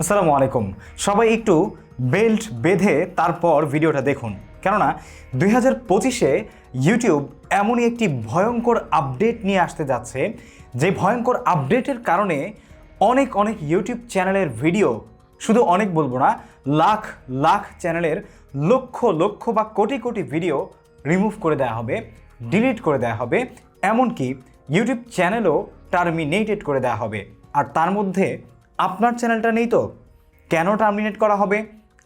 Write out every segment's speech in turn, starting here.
আসসালামু আলাইকুম। সবাই একটু বেল্ট বেঁধে তারপর ভিডিওটা দেখুন। কেননা দুই হাজার পঁচিশে ইউটিউব এমনই একটি ভয়ঙ্কর আপডেট নিয়ে আসতে যাচ্ছে। যে ভয়ঙ্কর আপডেটের কারণে অনেক অনেক ইউটিউব চ্যানেলের ভিডিও, শুধু অনেক বলব না, লাখ লাখ চ্যানেলের লক্ষ লক্ষ বা কোটি কোটি ভিডিও রিমুভ করে দেওয়া হবে, ডিলিট করে দেওয়া হবে। এমনকি ইউটিউব চ্যানেলও টার্মিনেটেড করে দেওয়া হবে। আর তার মধ্যে আপনার চ্যানেলটা নেই তো? কেন টার্মিনেট করা হবে?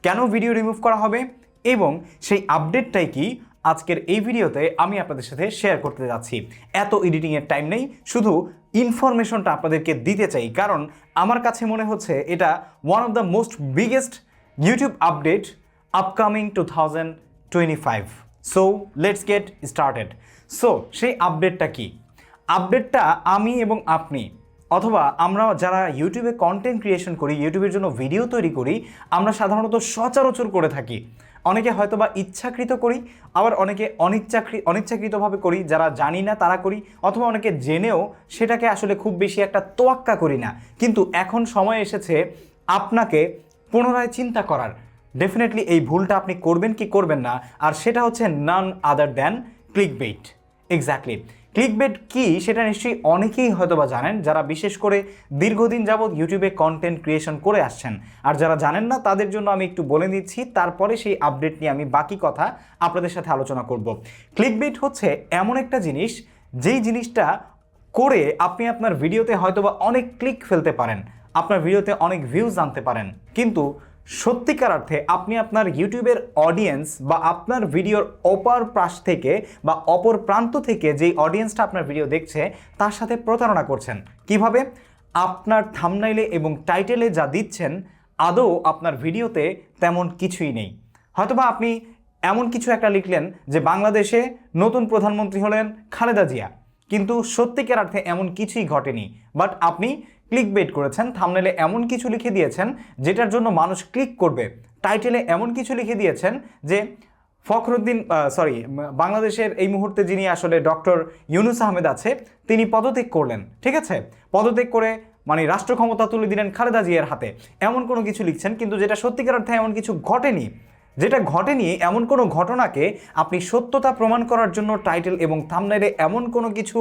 কেন ভিডিও রিমুভ করা হবে? এবং সেই আপডেটটাই কি? আজকের এই ভিডিওতে আমি আপনাদের সাথে শেয়ার করতে যাচ্ছি। এত এডিটিংয়ের টাইম নেই, শুধু ইনফরমেশনটা আপনাদেরকে দিতে চাই। কারণ আমার কাছে মনে হচ্ছে এটা one of the most biggest YouTube update upcoming two thousand twenty five so let's get started so সেই আপডেটটা কি? আপডেটটা আমি এবং আপনি অথবা আমরা যারা ইউটিউবে কন্টেন্ট ক্রিয়েশন করি, ইউটিউবের জন্য ভিডিও তৈরি করি, আমরা সাধারণত সচরাচর করে থাকি। অনেকে হয়তো বা ইচ্ছাকৃত করি, আবার অনেকে অনিচ্ছাকৃ, অনিচ্ছাকৃতভাবে করি, যারা জানি না তারা করি, অথবা অনেকে জেনেও সেটাকে আসলে খুব বেশি একটা তোয়াক্কা করি না। কিন্তু এখন সময় এসেছে আপনাকে পুনরায় চিন্তা করার। ডেফিনেটলি এই ভুলটা আপনি করবেন কি করবেন না, আর সেটা হচ্ছে none other than click bait exactly clickbait কি সেটা নিশ্চয়ই অনেকেই হয়তো বা জানেন, যারা বিশেষ করে দীর্ঘদিন যাবৎ ইউটিউবে কন্টেন্ট ক্রিয়েশন করে আসছেন। আর যারা জানেন না, তাদের জন্য আমি একটু বলে দিচ্ছি, তারপরে সেই আপডেট নিয়ে আমি বাকি কথা আপনাদের সাথে আলোচনা করব। ক্লিকবেট হচ্ছে এমন একটা জিনিস, যেই জিনিসটা করে আপনি আপনার ভিডিওতে হয়তো বা অনেক ক্লিক ফেলতে পারেন, আপনার ভিডিওতে অনেক ভিউজ আনতে পারেন। কিন্তু সত্যিকার অর্থে আপনি আপনার ইউটিউবের অডিয়েন্স বা আপনার ভিডিওর অপর পাশ থেকে বা অপর প্রান্ত থেকে যেই অডিয়েন্সটা আপনার ভিডিও দেখছে, তার সাথে প্রতারণা করছেন। কীভাবে? আপনার থামনাইলে এবং টাইটেলে যা দিচ্ছেন, আদৌ আপনার ভিডিওতে তেমন কিছুই নেই। হয়তোবা আপনি এমন কিছু একটা লিখলেন যে বাংলাদেশে নতুন প্রধানমন্ত্রী হলেন খালেদা জিয়া। কিন্তু সত্যিকার অর্থে এমন কিছুই ঘটেনি। বাট আপনি ক্লিক বেট করেছেন থামনেলে এমন কিছু লিখে দিয়েছেন যেটার জন্য মানুষ ক্লিক করবে। টাইটেলে এমন কিছু লিখে দিয়েছেন যে ফখরুদ্দিন সরি বাংলাদেশের এই মুহূর্তে যিনি আসলে ডক্টর ইউনুস আহমেদ আছে, তিনি পদত্যাগ করলেন, ঠিক আছে? পদত্যাগ করে মানে রাষ্ট্র ক্ষমতা তুলে দিলেন খালেদা জিয়ার হাতে। এমন কোনো কিছু লিখছেন, কিন্তু যেটা সত্যিকার অর্থে এমন কিছু ঘটেনি। যেটা ঘটেনি এমন কোনো ঘটনাকে আপনি সত্যতা প্রমাণ করার জন্য টাইটেল এবং থামনেলে এমন কোনো কিছু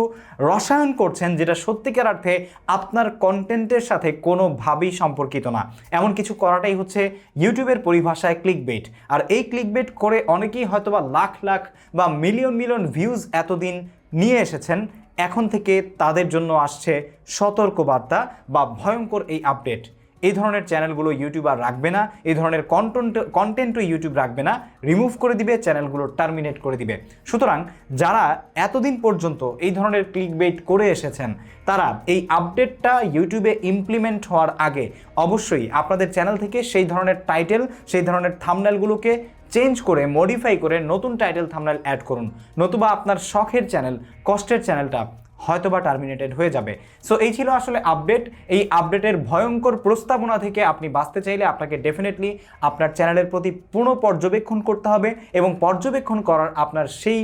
রসায়ন করছেন যেটা সত্যিকার অর্থে আপনার কন্টেন্টের সাথে কোনোভাবেই সম্পর্কিত না। এমন কিছু করাটাই হচ্ছে ইউটিউবের পরিভাষায় ক্লিক বেট আর এই ক্লিক বেট করে অনেকেই হয়তোবা লাখ লাখ বা মিলিয়ন মিলিয়ন ভিউজ এতদিন নিয়ে এসেছেন। এখন থেকে তাদের জন্য আসছে সতর্কবার্তা বা ভয়ঙ্কর এই আপডেট। এই ধরনের চ্যানেলগুলো ইউটিউব আর রাখবে না, এই ধরনের কন্টেন্ট কন্টেন্টও ইউটিউব রাখবে না রিমুভ করে দিবে, চ্যানেলগুলো টার্মিনেট করে দিবে। সুতরাং যারা এতদিন পর্যন্ত এই ধরনের ক্লিক বেট করে এসেছেন, তারা এই আপডেটটা ইউটিউবে ইমপ্লিমেন্ট হওয়ার আগে অবশ্যই আপনাদের চ্যানেল থেকে সেই ধরনের টাইটেল সেই ধরনের থামনেলগুলোকে চেঞ্জ করে মডিফাই করে নতুন টাইটেল থামনেল অ্যাড করুন। নতুবা আপনার শখের চ্যানেল কষ্টের চ্যানেলটা হয়তোবা টার্মিনেটেড হয়ে যাবে। সো এই ছিল আসলে আপডেট এই আপডেটের ভয়ঙ্কর প্রস্তাবনা থেকে আপনি বাঁচতে চাইলে আপনাকে ডেফিনেটলি আপনার চ্যানেলের প্রতি পুনঃ পর্যবেক্ষণ করতে হবে এবং পর্যবেক্ষণ করার আপনার সেই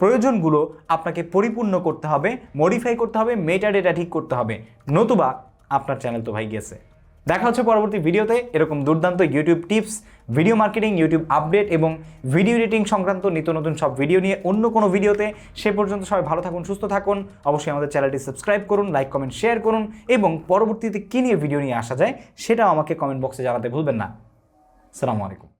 প্রয়োজনগুলো আপনাকে পরিপূর্ণ করতে হবে মডিফাই করতে হবে মেটা ডেটা ঠিক করতে হবে। নতুবা আপনার চ্যানেল তো ভাই গেছে। দেখা হচ্ছে পরবর্তী ভিডিওতে। এরকম দুর্দান্ত YouTube tips video marketing YouTube update এবং ভিডিও এডিটিং সংক্রান্ত নিত্য নতুন সব ভিডিও নিয়ে অন্য কোনো ভিডিওতে। সে পর্যন্ত সবাই ভালো থাকুন, সুস্থ থাকুন। অবশ্যই আমাদের চ্যানেলটি সাবস্ক্রাইব করুন লাইক কমেন্ট শেয়ার করুন এবং পরবর্তীতে কী নিয়ে ভিডিও নিয়ে আসা যায়, সেটাও আমাকে কমেন্ট বক্সে জানাতে ভুলবেন না। সালামু আলাইকুম।